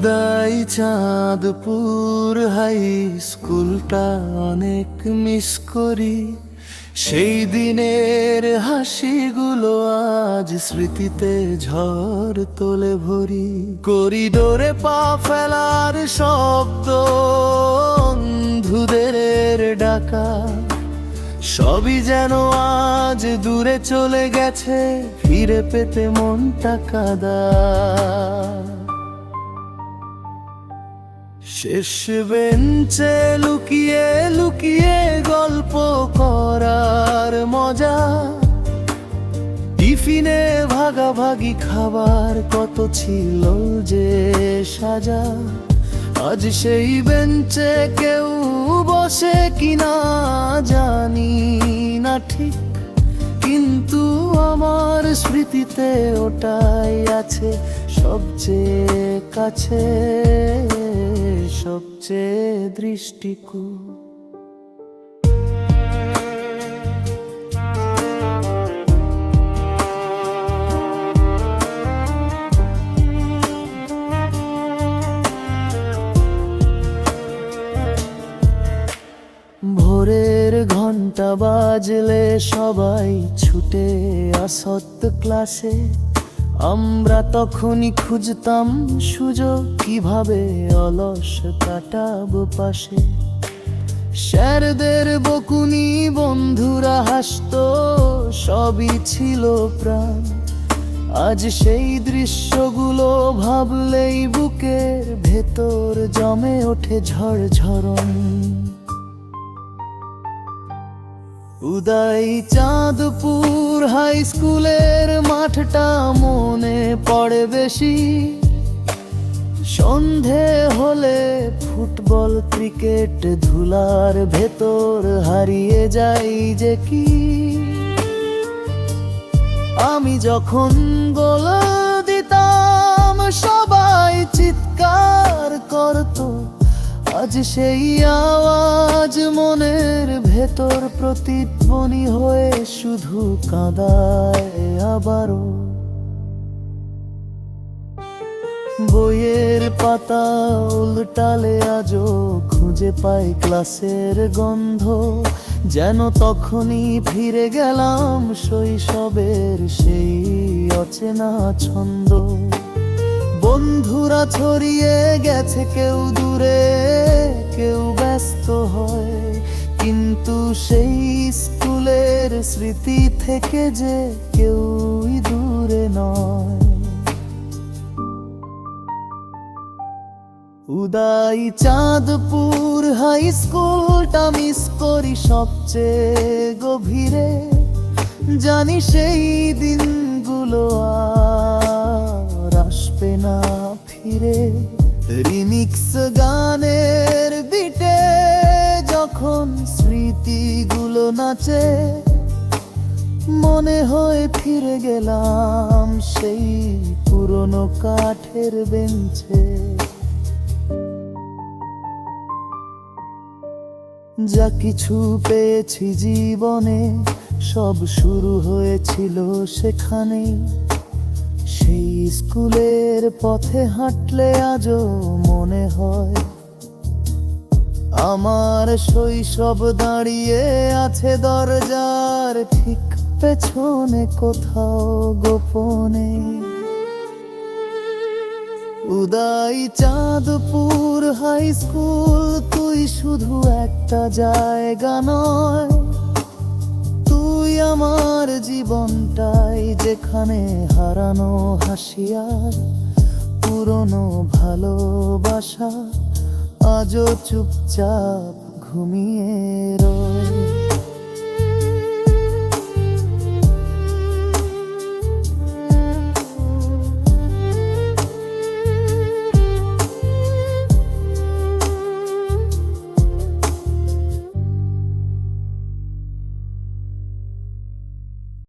উদয় Chandpur high স্কুলটা অনেক miss করি। সেই দিনের হাসিগুলো আজ স্মৃতিতে ঝড় তোলে ভরি। করিডোরে পা ফেলার শব্দ অন্ধুদের ডাকা। সবই যেন আজ দূরে চলে গেছে, ফিরে পেতে মনটা কাদা। শেষ বেঞ্চে লুকিয়ে লুকিয়ে গল্প করার মজা। টিফিনে ভাগাভাগি খাবার কত ছিল যে সাজা। আজ সেই বেঞ্চে কেউ বসে কিনা জানি না ঠিক। কিন্তু আমার স্মৃতিতে ওটাই আছে সবচেয়ে কাছে। সবচেয়ে দৃষ্টিকূ। ভোরের ঘণ্টা বাজলে সবাই ছুটে আসত ক্লাসে আমরা তখনই খুঁজতাম সুযোগ কীভাবে অলস কাটাব পাশে। স্যারদের বকুনি বন্ধুরা হাসতো, সবই ছিল প্রাণ। আজ সেই দৃশ্যগুলো ভাবলেই বুকের ভেতর জমে ওঠে ঝড় ঝরণ উদয় চাঁদপুর হাই স্কুলের মাঠটা মনে পড়ে বেশি। সন্ধে হলে ফুটবল, ক্রিকেট, ধুলার ভেতর হারিয়ে যাই যে কি। আমি যখন গোল সেই আওয়াজ মনের ভেতর প্রতিধ্বনি হয়ে শুধু কাঁদায় আবারও। বইয়ের পাতা উল্টালে আজও খুঁজে পাই ক্লাসের গন্ধ। যেন তখনই ফিরে গেলাম শৈশবের সেই অচেনা ছন্দ। বন্ধুরা ছড়িয়ে গেছে কেউ দূরে, কেউ ব্যস্ত হয়। কিন্তু সেই স্কুলের স্মৃতি থেকে যে কেউই দূরে নয়। উদয় চাঁদপুর হাই স্কুলটা মিস করি সবচেয়ে গভীরে। জানি সেই দিনগুলো আর ফিরে রিমিক্স গানের বিটে যখন স্মৃতিগুলো নাচে, মনে হয় ফিরে গেলাম সেই পুরনো কাঠের বেঞ্চে। যা কিছু পেয়েছি জীবনে, সব শুরু হয়েছিল সেখানে সেই স্কুলের পথে হাঁটলে আজও মনে হয় আমার শৈশব দাঁড়িয়ে আছে দরজার ঠিক পেছনে কোথাও গোপনে। উদয় চাঁদপুর হাই স্কুল, তুই শুধু একটা জায়গা নয় তুই আমার জীবনটাই যেখানে হারানো হাসিয়ার পুরনো ভালোবাসা আজও চুপচাপ ঘুমিয়ে রয়